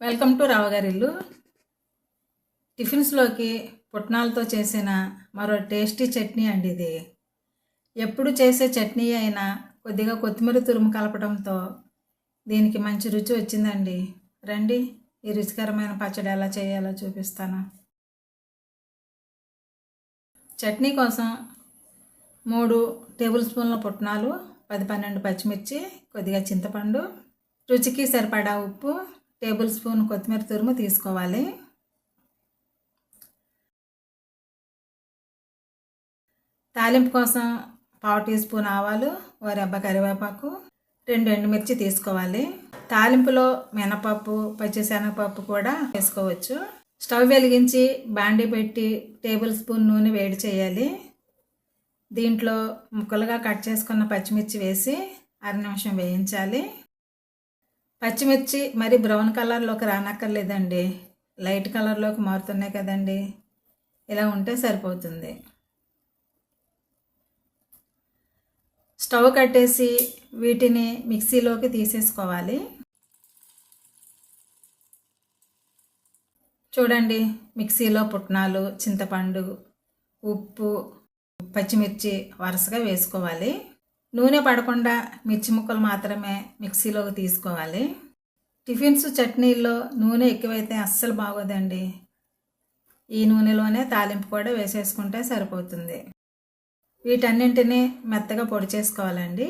Welcome to రావగారిల్లు టిఫిన్స్లోకి పుట్నాలతో చేసిన మరో tasty chutney అండి ఇది. ఎప్పుడు చేసే చట్నీ అయినా కొద్దిగా కొత్తిమీర తురుము కలపడంతో దీనికి మంచి రుచి వచ్చిందండి. రండి ఈ రుచికరమైన పచ్చడి ఎలా చేయాలో చూపిస్తాను. చట్నీ కోసం మూడు టేబుల్ స్పూన్ల పుట్నాలు పది పన్నెండు పచ్చిమిర్చి కొద్దిగా చింతపండు రుచికి సరిపడా ఉప్పు టేబుల్ స్పూన్ కొత్తిమీర తురుము తీసుకోవాలి. తాలింపు కోసం పావు టీ స్పూన్ ఆవాలు ఓ రెబ్బ కరివేపాకు రెండు ఎండుమిర్చి తీసుకోవాలి. తాలింపులో మినపప్పు పచ్చిశనగపప్పు కూడా వేసుకోవచ్చు. స్టవ్ వెలిగించి బాండి పెట్టి టేబుల్ స్పూన్ నూనె వేడి చేయాలి. దీంట్లో ముక్కలుగా కట్ చేసుకున్న పచ్చిమిర్చి వేసి అర నిమిషం వేయించాలి. పచ్చిమిర్చి మరి బ్రౌన్ కలర్లోకి రానక్కర్లేదండి. లైట్ కలర్లోకి మారుతున్నాయి కదండి. ఇలా ఉంటే సరిపోతుంది. స్టవ్ కట్టేసి వీటిని మిక్సీలోకి తీసేసుకోవాలి. చూడండి మిక్సీలో పుట్నాలు చింతపండు ఉప్పు పచ్చిమిర్చి వరుసగా వేసుకోవాలి. నూనె పడకుండా మిర్చి ముక్కలు మాత్రమే మిక్సీలోకి తీసుకోవాలి. టిఫిన్స్ చట్నీల్లో నూనె ఎక్కువైతే అస్సలు బాగోదండి. ఈ నూనెలోనే తాలింపు కూడా వేసేసుకుంటే సరిపోతుంది. వీటన్నింటినీ మెత్తగా పొడి చేసుకోవాలండి.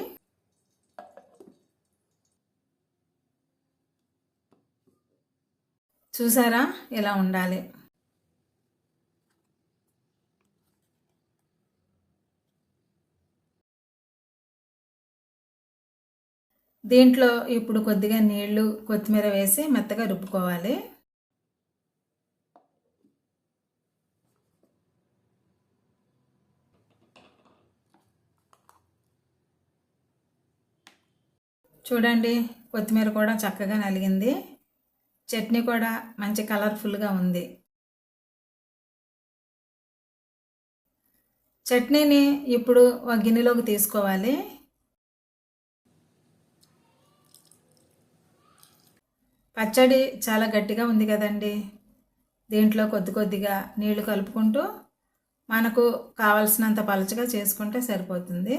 చూసారా? ఇలా ఉండాలి. దీంట్లో ఇప్పుడు కొద్దిగా నీళ్ళు కొత్తిమీర వేసి మెత్తగా రుబ్బుకోవాలి. చూడండి కొత్తిమీర కూడా చక్కగా నలిగింది. చట్నీ కూడా మంచి కలర్ఫుల్గా ఉంది. చట్నీని ఇప్పుడు ఒక గిన్నెలోకి తీసుకోవాలి. పచ్చడి చాలా గట్టిగా ఉంది కదండి. దీంట్లో కొద్ది కొద్దిగా నీళ్ళు కలుపుకుంటూ మనకు కావలసినంత పలచగా చేసుకుంటే సరిపోతుంది.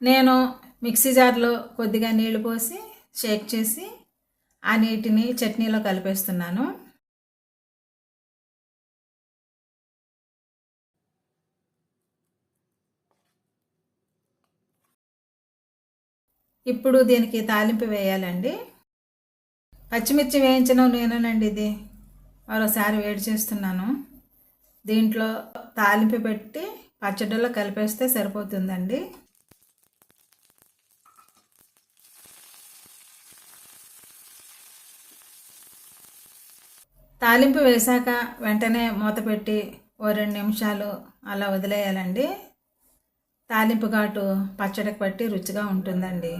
నేను మిక్సీ జార్లో కొద్దిగా నీళ్ళు పోసి షేక్ చేసి ఆ నీటిని చట్నీలో కలిపేస్తున్నాను. ఇప్పుడు దీనికి తాలింపు వేయాలండి. పచ్చిమిర్చి వేయించిన నేనేనండి ఇది. మరోసారి వేడి చేస్తున్నాను. దీంట్లో తాలింపు పెట్టి పచ్చడిలో కలిపేస్తే సరిపోతుందండి. తాలింపు వేశాక వెంటనే మూత పెట్టి ఓ రెండు నిమిషాలు అలా వదిలేయాలండి. తాలింపు ఘాటు పచ్చడికి పట్టి రుచిగా ఉంటుందండి.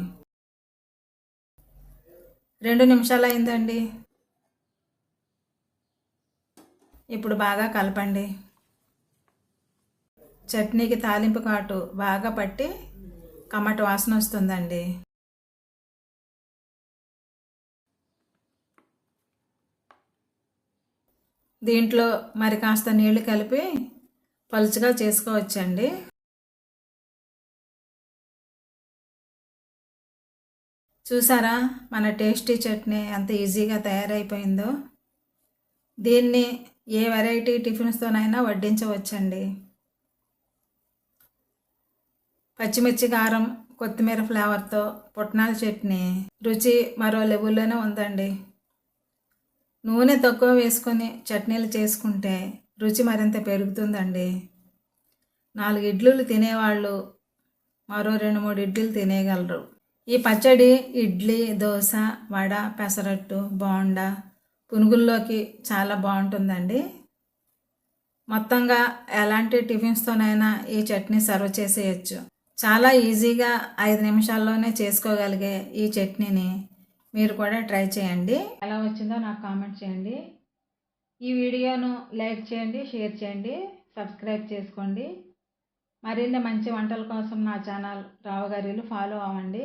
రెండు నిమిషాలు అయిందండి ఇప్పుడు బాగా కలపండి. చట్నీకి తాలింపు కాటు బాగా పట్టి కమ్మట వాసన వస్తుందండి. దీంట్లో మరి కాస్త నీళ్ళు కలిపి పలుచగా చేసుకోవచ్చండి. చూసారా? మన టేస్టీ చట్నీ ఎంత ఈజీగా తయారైపోయిందో. దీన్ని ఏ వెరైటీ టిఫిన్స్తోనైనా వడ్డించవచ్చండి. పచ్చిమిర్చి కారం కొత్తిమీర ఫ్లేవర్తో పుట్నాల చట్నీ. రుచి మరో లెవెల్లోనే ఉందండి. నూనె తక్కువ వేసుకొని చట్నీలు చేసుకుంటే రుచి మరింత పెరుగుతుందండి. నాలుగు ఇడ్లీలు తినేవాళ్ళు మరో రెండు మూడు ఇడ్లీలు తినేయగలరు. ఈ పచ్చడి ఇడ్లీ దోశ వడ పెసరట్టు బోండా పునుగుల్లోకి చాలా బాగుంటుందండి. మొత్తంగా ఎలాంటి టిఫిన్స్తోనైనా ఈ చట్నీ సర్వ్ చేసేయచ్చు. చాలా ఈజీగా ఐదు నిమిషాల్లోనే చేసుకోగలిగే ఈ చట్నీని మీరు కూడా ట్రై చేయండి. ఎలా వచ్చిందో నాకు కామెంట్ చేయండి. ఈ వీడియోను లైక్ చేయండి షేర్ చేయండి సబ్స్క్రైబ్ చేసుకోండి. మరిన్ని మంచి వంటల కోసం నా ఛానల్ రావుగారిలు ఫాలో అవ్వండి.